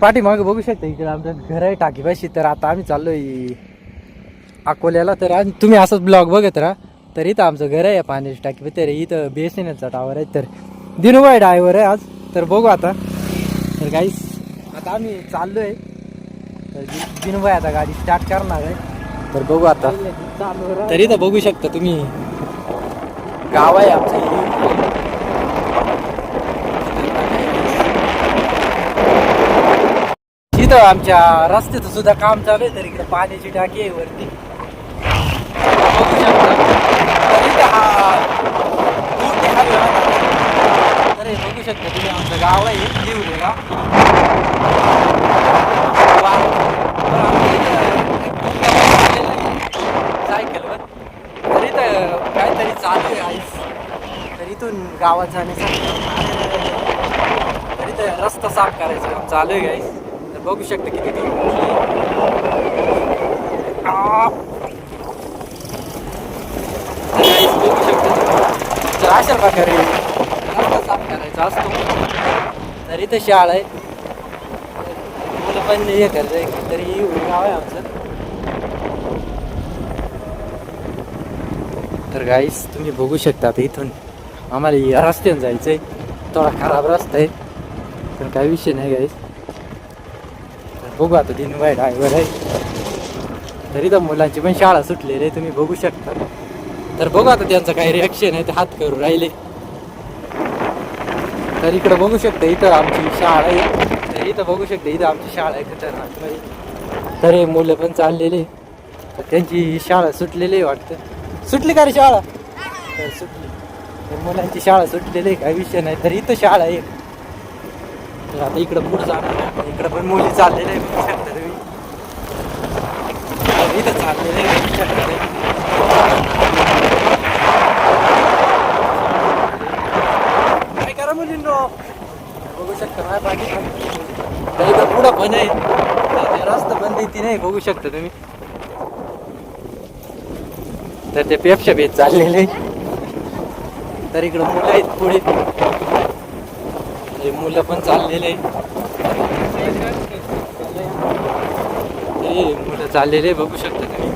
पाठीमागे बघू शकता इकडे आमचं घर आहे टाकीपाशी. तर आता आम्ही चाललोय अकोल्याला. तर आज तुम्ही असंच ब्लॉग बघत राहा. तर इथं आमचं घर आहे पाण्याची टाकी. तर इथं बी एस एन एलचा टावर आहे तर दिनूबाई ड्रायव्हर आहे आज. तर बघू आता. तर काहीच आता आम्ही चाललोय. तर दि- दिनूबाई आता गाडी स्टार्ट करणार आहे. तर बघू आता. तर इथं बघू शकता तुम्ही. गाव आहे आमचं. इथं आमच्या रस्त्याचं सुद्धा काम चालू आहे तर इकडे पाण्याची टाकी आहे वरती. बघू शकता. तर इथं हा मोठे हायवे आहे. तर हे बघू शकता तुम्ही आमचं गाव आहे लिवले गाव वा. तर इथं एक मुलगा बसलेला सायकलवर. तर इथं काहीतरी चालू आहे आईस. तर इथून गावात जाण्यासाठी तर इथं रस्ता साफ करायचं काम चालू आहे गाईस बघू शकता किती. बघू शकता. तर अशा प्रकारे रस्ता साफ करायचा असतो. तर इथं शाळा आहे. मुलं पण हे करायचं तरी गाव आहे आमचं. तर गाईस तुम्ही बघू शकता आता इथून आम्हाला या रस्त्याने जायचं आहे थोडा खराब रस्ता आहे. पण काही विषय नाही गाईस बघू आता दिनबाई ड्रायव्हर आहे तर इथं मुलांची पण शाळा सुटलेली आहे तुम्ही बघू शकता. तर बघू आता त्यांचं काही रिॲक्शन आहे ते हात करू राहिले. तर इकडं बघू शकता इथं आमची शाळा आहे. तर इथं बघू शकता इथं आमची शाळा आहे खतरनाक तर हे मुलं पण चाललेले. तर त्यांची शाळा सुटलेली आहे वाटतं. सुटली का रे शाळा? तर सुटली. तर मुलांची शाळा सुटलेली आहे काही विषय नाही. तर इथं शाळा आहे. तर आता इकडं पुढं जाणार इकडं पण मुली चाललेल्या आहे बघू शकता तुम्ही तर इथं चाललेले आहे बघू शकता काय करा मुलींनो? बघू शकता माझ्या बाकी तर इथं पुढं पण आहे. तर रस्ता बंद ती नाही बघू शकता तुम्ही. तर ते पेपशा भेट चाललेले तर इकडं मुलं आहेत पुढे. ते मुलं पण चाललेले. ते मुलं चाललेले बघू शकता तुम्ही.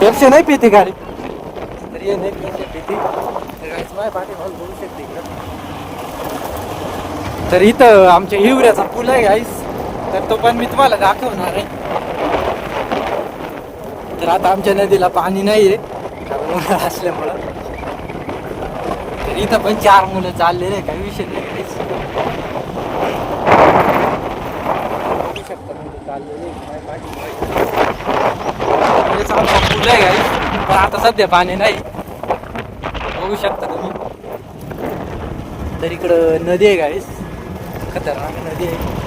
पेपशा नाही पिते गाडी. तर हे नाही पेपशा पिते. तर बघू शकते तर इथं आमच्या हिवऱ्याचा पूल आहे आईस तर तो पण मी तुम्हाला दाखवणार आहे. तर आता आमच्या नदीला पाणी नाही आहे कारण उन्हाळा असल्यामुळं. इथं पण चार मुलं चाललेले आहे, काही विषय नाही. बघू आहे, आहे पण आता सध्या पाणी नाही. बघू शकता तुम्ही. तर इकडं नदी आहे गाईस. खतरनाक नदी आहे.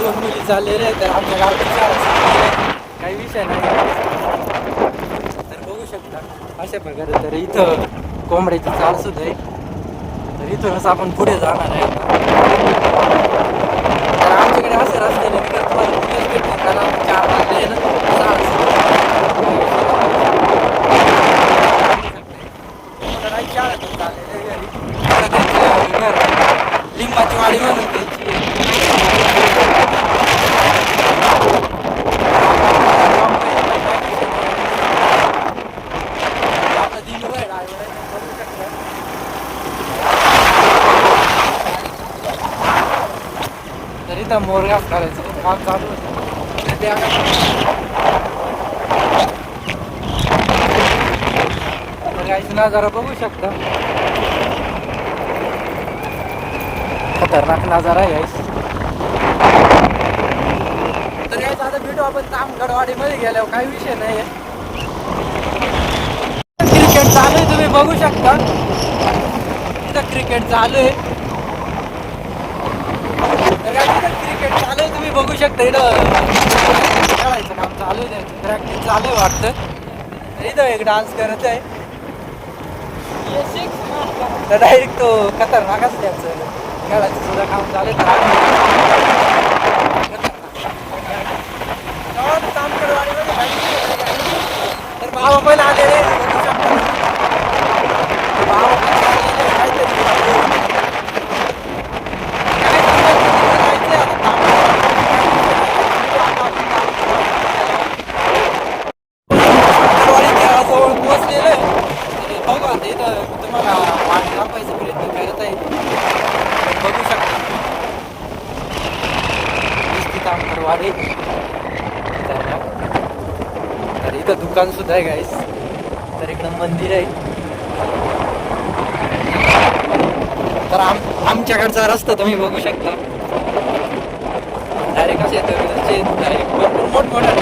दोन मुली चाललेले आहेत तर आमच्या गावात काही विषय नाही. शकता अशा प्रकारे तर इथं कोंबड्याची चाळ सुद्धा आहे. तर इथूनच आपण पुढे जाणार आहे आता. तर आमच्याकडे असे रस्ते नाही की तुम्हाला मुलंच भेटतील कारण आम्ही चार वाजले आहे ना शाळा सुरू मला नाही शाळेतून चाललेलं आहे घरी. आता त्यांचं घर लिंबाची वाडी म्हणून त्यांची आहे. आपला दिनूभाई driver आहे, बघू शकता. तर इथं मोरगाव करायचं काम चालू होतं त्या तर काहीच नजारा बघू शकता. खतरनाक नजारा आहे तर यायचा आता भेटू आपण तामगडवाडीमध्ये गेल्यावर काही विषय नाही आहे. क्रिकेट चालू आहे तुम्ही बघू शकता. इथं क्रिकेट चालू आहे. क्रिकेट चालू आहे तुम्ही बघू शकता इथं. खेळायचं काम चालू आहे प्रॅक्टिस चालू आहे वाटतं. इथं एक डान्स करत आहे. तर डायरेक्ट तो खतरनाकच त्याचं. खेळायचं सुद्धा काम चालू आहे. तर भावा पण आलेले बघू शकता. भावा पण आलेले, काहीतरी वाडे तर इथं दुकान सुद्धा आहे गाईस तर इकडं मंदिर आहे. तर आम आमच्याकडचा रस्ता तुम्ही बघू शकता. डायरेक्ट असे डायरेक्ट भरपूर मोठमोठ्या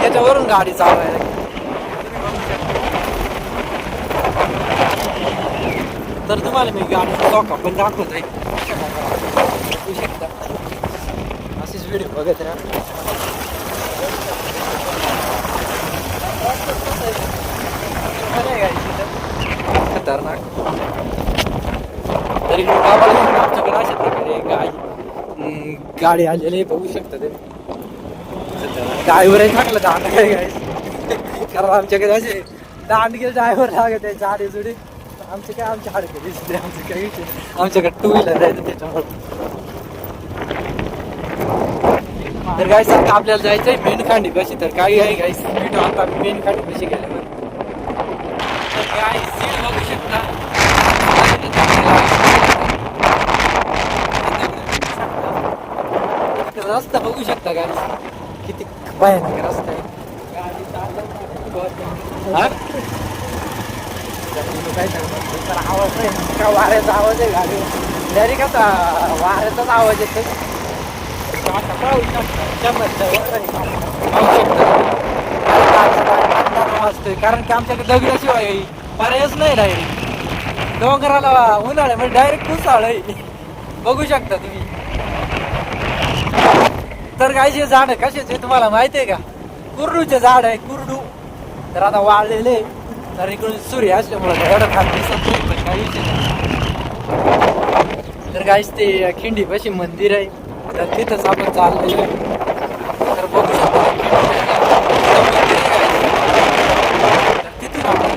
त्याच्यावरून गाडी चालवायला तर तुम्हाला मी गाडीचा चौका पण दाखवत आहे बघू शकता. व्हिडिओ बघत राहा. खतरनाक. तरी आमच्याकडे अशा प्रकारे गाय हम्म, गाडी आलेली बघू शकता ते ड्रायव्हर चांगलं दांड काय गाय कारण आमच्याकडे असे दांडगे ड्रायव्हर लागत आहे झाडे जुडे. आमचे काय आमच्या हाडके दिसते आमचं काय. आमच्याकडे टू व्हीलर आहे त्याच्यामुळे. तर गाईस आता आपल्याला जायचंय मेनखांडी. कशी? तर काही आहे गाईस भेटू आता मेनखांडी कशी गेल्यावर तर काय सीट बघू शकता. रस्ता बघू शकता काय किती भयानक रस्ता आहे. तर काय आवाज नाही का वाऱ्याचा आवाज आहे. गाडी. डायरेक्ट आता वाऱ्याचाच आवाज येतो आता आहे. कारण की आमच्याकडे दगडाशिवाय पर्यायच नाही डायरेक्ट डोंगराला उन्हाळ्यामध्ये डायरेक्ट कुसाळ आहे. बघू शकता तुम्ही. तर काय जे झाड आहे कशाचे तुम्हाला माहिती आहे का? कुरडूचे झाड आहे कुरडू. तर आता वाळलेले तर इकडून सूर्य असल्यामुळे एवढं खात दिसत नाही पण काही तर काहीच ते खिंडी पशी मंदिर आहे. तर तिथंच आपण चाललेलो आहे तर बघू शकतो. तर तिथून आपण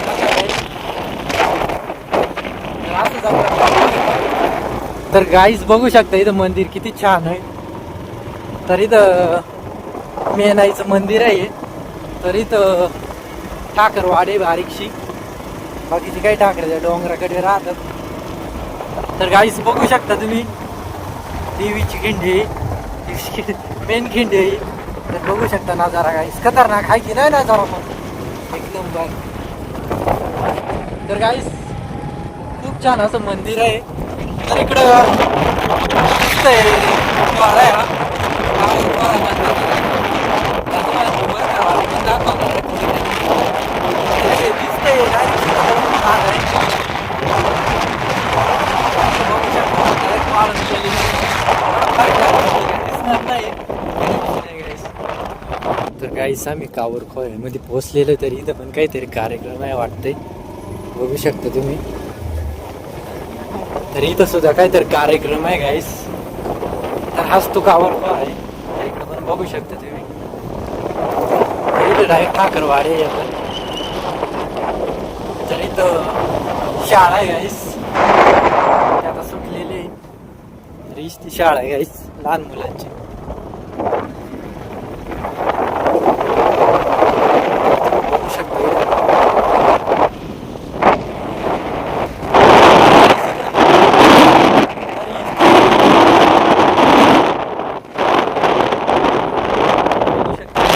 असंच आपण- तर गाईस बघू शकता इथं मंदिर किती छान आहे. तर इथं मेनाईचं मंदिर आहे तर इथं ठाकरवाडे बारीकशी. बाकीचे काही ठाकरे डोंगराकडे राहतात. तर गाईस बघू शकता तुम्ही. देवीची खिंडी मेन खिंडी. आहे तर बघू शकता नजारा काय खतरनाक आहे की नाही नजारा पण? एकदम नंबर तर गाईस खूप छान असं मंदिर आहे. तर इकडं आहे. हा. हा वाडा म्हणतात. तर तुम्हाला तो वर का वाडा पण दाखवणार आहे पुढे. हे दिसतंय direct समोरून भाग आहे. बघू शकता, direct वाळून गेलेली आहे. दिसणार नाही. तर गाईस आम्ही कावर खोऱ्यामध्ये पोहोचलेलं तरी इथं पण काहीतरी कार्यक्रम आहे वाटतंय. बघू शकता तुम्ही. तर इथं सुद्धा काहीतरी कार्यक्रम आहे गाईस तर हाच तो कावर खो आहे. इकडं पण बघू शकता तुम्ही. इथं डायरेक्ट ठाकरवाडे आहे आपण तर इथं शाळा आहे गाईस आता सुटलेली आहे. तर ती शाळा आहे गाईस लहान मुलांची बघू शकता इथं. बघू शकता.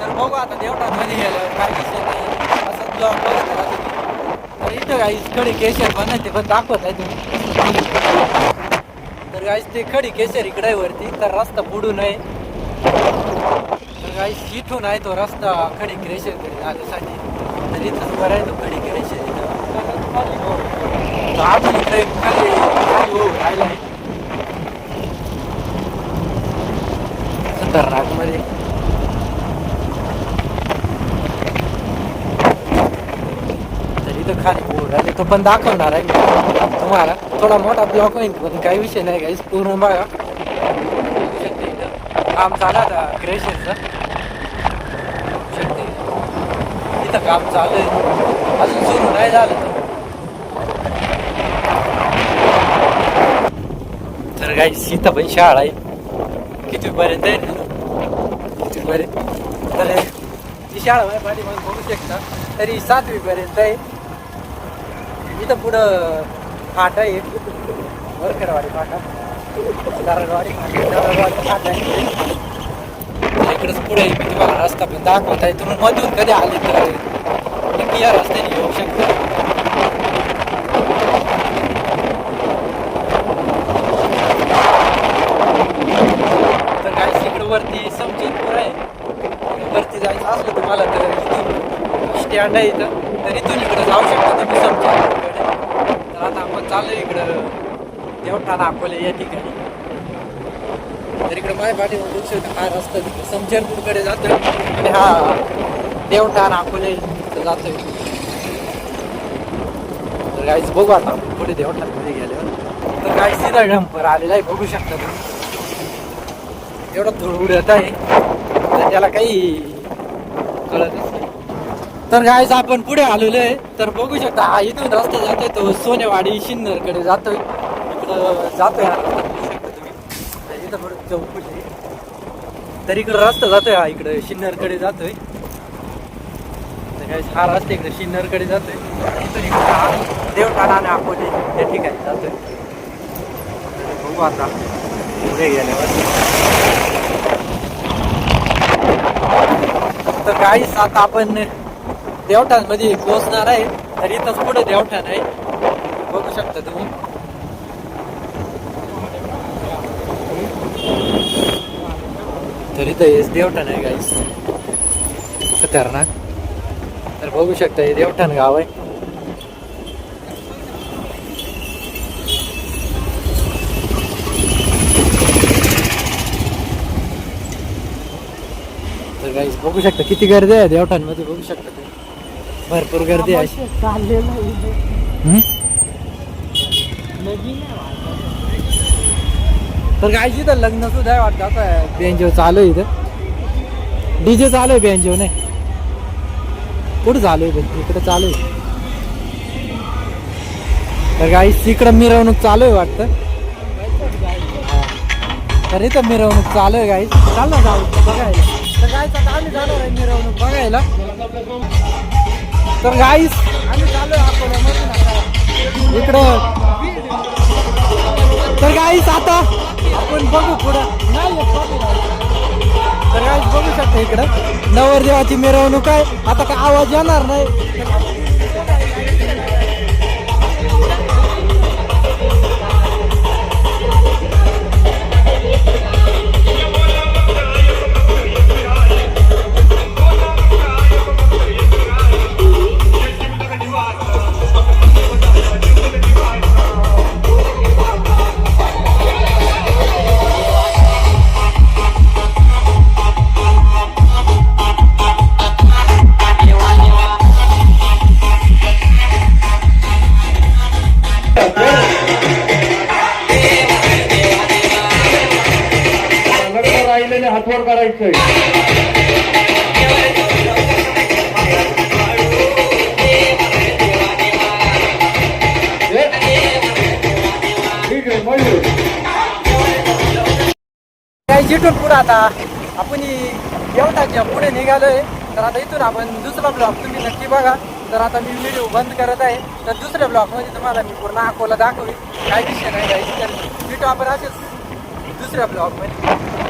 तर बघू आता देवटामध्ये गेल्यावर काय विषय नाही असं ब्लॉग बघत राहा तुम्ही. गाईस खडी केशर पण पण दाखवत आहे तुम्ही. तर गाईस ते खडी केशर इकडे आहे वरती तर रस्ता बुडू नये तर गाईस इथून आहे तो रस्ता खडी केशरकडे जाण्यासाठी. तर इथंच बरं आहे तो खडी केशर इथं. आपण इकडे खाली खाली हो राहिला आहे खतरनाकमध्ये तर इथं खाली बोर्ड आहे तो पण दाखवणार आहे तुम्हाला थोडा मोठा ब्लॉक होईल पण काही विषय नाही काही पूर्ण बघा काम चालू आहे आता क्रेशरचं शकते इथं काम चालू आहे अजून सुरू नाही झालं तर काही सीता पण शाळा आहे किती पर्यंत आहे कितवीपर्यंत तर ती शाळा आहे पाठीमागे बघू शकता तरी सातवीपर्यंत आहे इथं पुढं फाटा आहे. वरखेडवाडी फाटा. दरडवाडी फाटा. फाटा आहे. इकडंच पुढे तुम्हाला रस्ता पण दाखवत आहे. तुम्ही मधून कधी आले तर नक्की या रस्त्याने येऊ शकता. तर काय इकडं वरती समजेतपूर आहे. वरती जायचं असलं तुम्हाला तर स्टँड आहे इथं तर इथून इकडं जाऊ शकता तुम्ही समजेतपूरकडे तर आता आपण चाललो इकडं. देवठाणा अकोले या ठिकाणी. तर इकडे माझ्या पाठी दुसरे शकता हा रस्ता तिकडे समजेरपूरकडे जातोय. आणि हा देवठाणा अकोले इथं जातोय. तर काहीच बघू आता पुढे देवठाणमध्ये गेल्यावर. तर काही सीधा डंपर आलेला आहे बघू शकता तुम्ही. एवढा धुळ उडत आहे. तर त्याला काही कळत नाही. तर गायच आपण पुढे आलेलो आहे. तर बघू शकता हा इथून रस्ता जातोय तो सोनेवाडी शिन्नरकडे जातोय. इकडं जातोय हा बघू शकता तुम्ही. तर इथं थोडं चौकशी आहे. तर इकडं रस्ता जातोय हा इकडे शिन्नरकडे जातोय. तर काय हा रस्ता इकडे शिन्नरकडे जातोय. इथून इकडे देवठाणा आणि अकोले त्या ठिकाणी जातोय. बघू आता पुढे गेल्यावर. तर काहीच आता आपण देवठाणमध्ये पोहोचणार आहे. तर इथंच पुढे देवठाण आहे. बघू शकता तुम्ही. तर इथं हेच देवठाण आहे गाईस खतरनाक. तर बघू शकता हे देवठाण गाव आहे. तर गाईस बघू शकता किती गर्दी आहे देवठाणमध्ये बघू शकता भरपूर गर्दी आहे? तर गायची इथं लग्न सुद्धा आहे वाटतं. आता बेंजो चालू आहे इथं. डीजे चालू आहे बेंजो नाही कुठं चालू आहे इकडे चालू आहे. तर गाईस इकडं मिरवणूक चालू आहे वाटतं. तर इथं मिरवणूक चालू आहे गाईस चाल ना जाऊ. बघायला. तर गाईस आता आम्ही जाणार आहे मिरवणूक बघायला. तर गाईस आम्ही इकडं. तर गाईस आता आपण बघू पुढं. नाही तर गाईस बघू शकता इकडं. नवरदेवाची मिरवणूक आहे. आता काय आवाज येणार नाही. काय आता आपण येवटाच्या पुढे निघालोय. तर आता इथून आपण दुसरा ब्लॉक तुम्ही नक्की बघा. तर आता मी व्हिडिओ बंद करत आहे. तर दुसऱ्या ब्लॉकमध्ये तुम्हाला मी पूर्ण अकोला दाखवेल. काय विषय नाही काही तर भेटू आपण असेच दुसऱ्या ब्लॉकमध्ये